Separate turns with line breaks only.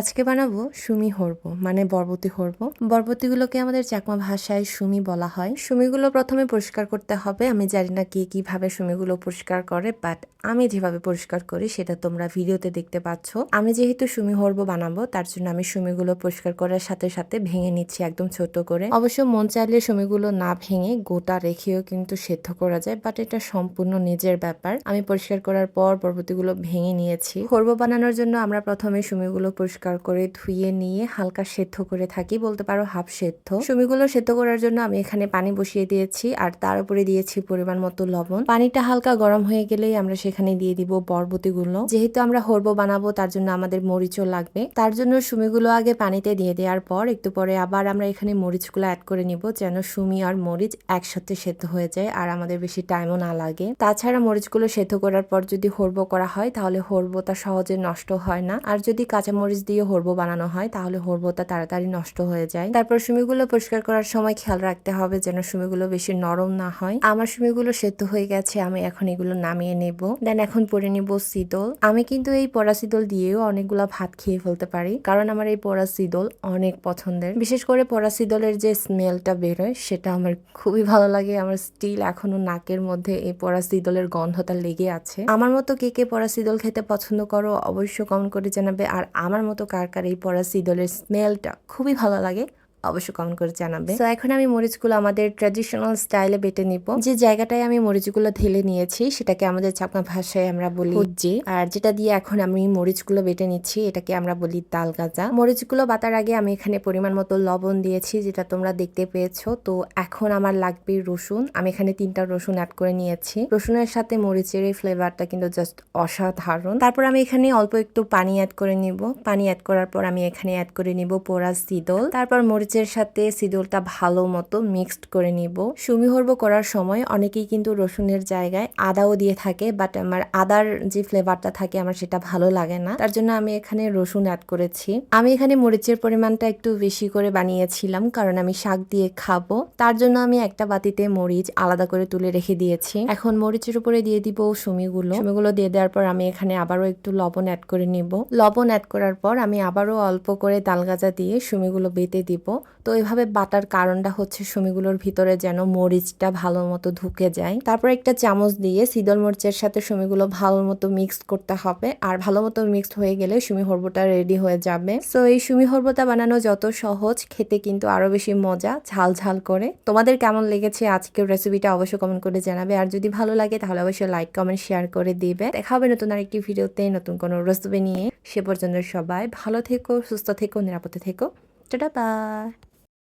আজকে বানাবো সুমি হরবো মানে বরবতি হরবো। বরবতিগুলোকে আমাদের চাকমা ভাষায় সুমি বলা হয়। সুমিগুলো প্রথমে পরিষ্কার করতে হবে। আমি জানি না কে কীভাবে সুমিগুলো পরিষ্কার করে বাট আমি যেভাবে পরিষ্কার করি সেটা তোমরা ভিডিওতে দেখতে পাচ্ছ। আমি যেহেতু সুমি হরবো বানাবো, তার জন্য আমি সুমিগুলো পরিষ্কার করার সাথে সাথে ভেঙে নিচ্ছি একদম ছোট করে। অবশ্য মন চাইলে সুমিগুলো না ভেঙে গোটা রেখেও কিন্তু সেদ্ধ করা যায় বাট এটা সম্পূর্ণ নিজের ব্যাপার। আমি পরিষ্কার করার পর বরবতিগুলো ভেঙে নিয়েছি। হরবো বানানোর জন্য আমরা প্রথমে সুমিগুলো পরিষ্কার করে ধুয়ে নিয়ে হালকা সেদ্ধ করে থাকি, বলতে পারো হাফ সেদ্ধ। সুমিগুলো সেদ্ধ করার জন্য আমি এখানে পানি বসিয়ে দিয়েছি, আর তার উপরে দিয়েছি পরিমাণ মতো লবণ। পানিটা হালকা গরম হয়ে গেলেই আমরা সেখানে দিয়ে দিব বরবতিগুলো যেহেতু আমরা হরবো বানাবো, তার জন্য আমাদের মরিচও লাগবে। তার জন্য সুমিগুলো আগে পানিতে দিয়ে দেওয়ার পর একটু পরে আবার আমরা এখানে মরিচগুলো অ্যাড করে নিব, যেন সুমি আর মরিচ একসাথে সেদ্ধ হয়ে যায় আর আমাদের বেশি টাইমও না লাগে। তাছাড়া মরিচগুলো সেদ্ধ করার পর যদি হরবো করা হয়, তাহলে হরবোটা সহজে নষ্ট হয় না। আর যদি কাঁচা মরিচ দিয়ে হরবো বানানো হয়, তাহলে হরবোটা তাড়াতাড়ি নষ্ট হয়ে যায়। তারপর সুমিগুলো পরিষ্কার করার সময় খেয়াল রাখতে হবে যেন সুমিগুলো বেশি নরম না হয়। আমার সুমিগুলো সেদ্ধ হয়ে গেছে, আমি এখন এগুলো নামিয়ে নেব। দেন এখন পরে নিব সিদল। আমি কিন্তু এই পরা সিদল দিয়েও অনেকগুলো ভাত খেয়ে ফেলতে পারি, কারণ আমার এই পরা সিদল অনেক পছন্দের। বিশেষ করে পরা সিদলের যে স্মেলটা বেরোয়, সেটা আমার খুবই ভালো লাগে। আমার স্টিল এখনও নাকের মধ্যে এই পরা সিদলের গন্ধটা লেগে আছে। আমার মতো কে কে পরা সিদল খেতে পছন্দ করো, অবশ্যই কমেন্ট করে জানাবে। আর আমার মতো কার কার এই পরা সিদলের স্মেলটা খুবই ভালো লাগে। অবশ্যই কমেন্ট করে জানাবে। তো এখন আমি মরিচগুলো আমাদের ট্র্যাডিশনাল স্টাইলে বেটে নিব। যে জায়গাটায় আমি মরিচগুলো ঢেলে নিয়েছি সেটাকে আমাদের চাকমা ভাষায় আমরা বলি হুজ্জি আর যেটা দিয়ে এখন আমি মরিচগুলো বেটে নিচ্ছি এটাকে আমরা বলি তাল গাজা। মরিচগুলো বাতার আগে আমি এখানে পরিমাণ মতো লবণ দিয়েছি যেটা তোমরা দেখতে পেয়েছ। তো এখন আমার লাগবে রসুন। আমি এখানে তিনটা রসুন অ্যাড করে নিয়েছি। রসুনের সাথে মরিচের এই ফ্লেভারটা কিন্তু জাস্ট অসাধারণ। তারপর আমি এখানে অল্প একটু পানি অ্যাড করে নিব। পানি অ্যাড করার পর আমি এখানে অ্যাড করে নিব পোড়া সিদল তারপর মরিচের সাথে সিদলটা ভালো মতো মিক্সড করে নিব। সুমি হরব করার সময় অনেকেই কিন্তু রসুনের জায়গায় আদাও দিয়ে থাকে বাট আমার আদার যে ফ্লেভারটা থাকে আমার সেটা ভালো লাগে না। তার জন্য আমি এখানে রসুন অ্যাড করেছি। আমি এখানে মরিচের পরিমাণটা একটু বেশি করে বানিয়েছিলাম, কারণ আমি শাক দিয়ে খাব। তার জন্য আমি একটা বাতিতে মরিচ আলাদা করে তুলে রেখে দিয়েছি। এখন মরিচের উপরে দিয়ে দিব সুমিগুলো। সুমিগুলো দিয়ে দেওয়ার পর আমি এখানে আবারও একটু লবণ অ্যাড করে নিব। লবণ অ্যাড করার পর আমি আবারও অল্প করে তালগাজা দিয়ে সুমিগুলো বেটে দিব। তো এভাবে বাটার কারণটা হচ্ছে সুমিগুলোর ভিতরে যেন মরিচটা ভালো মতো ঢুকে যায়। তারপর একটা চামচ দিয়ে সিদল মরিচের সাথে সুমিগুলো ভালো মতো মিক্স করতে হবে। আর ভালো মতো মিক্সড হয়ে গেলে সুমি হরবটা রেডি হয়ে যাবে। সো এই সুমি হরবটা বানানো যত সহজ, খেতে কিন্তু আরও বেশি মজা, ঝাল ঝাল করে। তোমাদের কেমন লেগেছে আজকের রেসিপিটা অবশ্যই কমেন্ট করে জানাবে। আর যদি ভালো লাগে তাহলে অবশ্যই লাইক কমেন্ট শেয়ার করে দিবে। দেখা হবে নতুন আরেকটি ভিডিওতে নতুন কোনো রেসিপি নিয়ে। সে পর্যন্ত সবাই ভালো থেকো, সুস্থ থেকো, নিরাপদে থেকো। Ta-da-bye!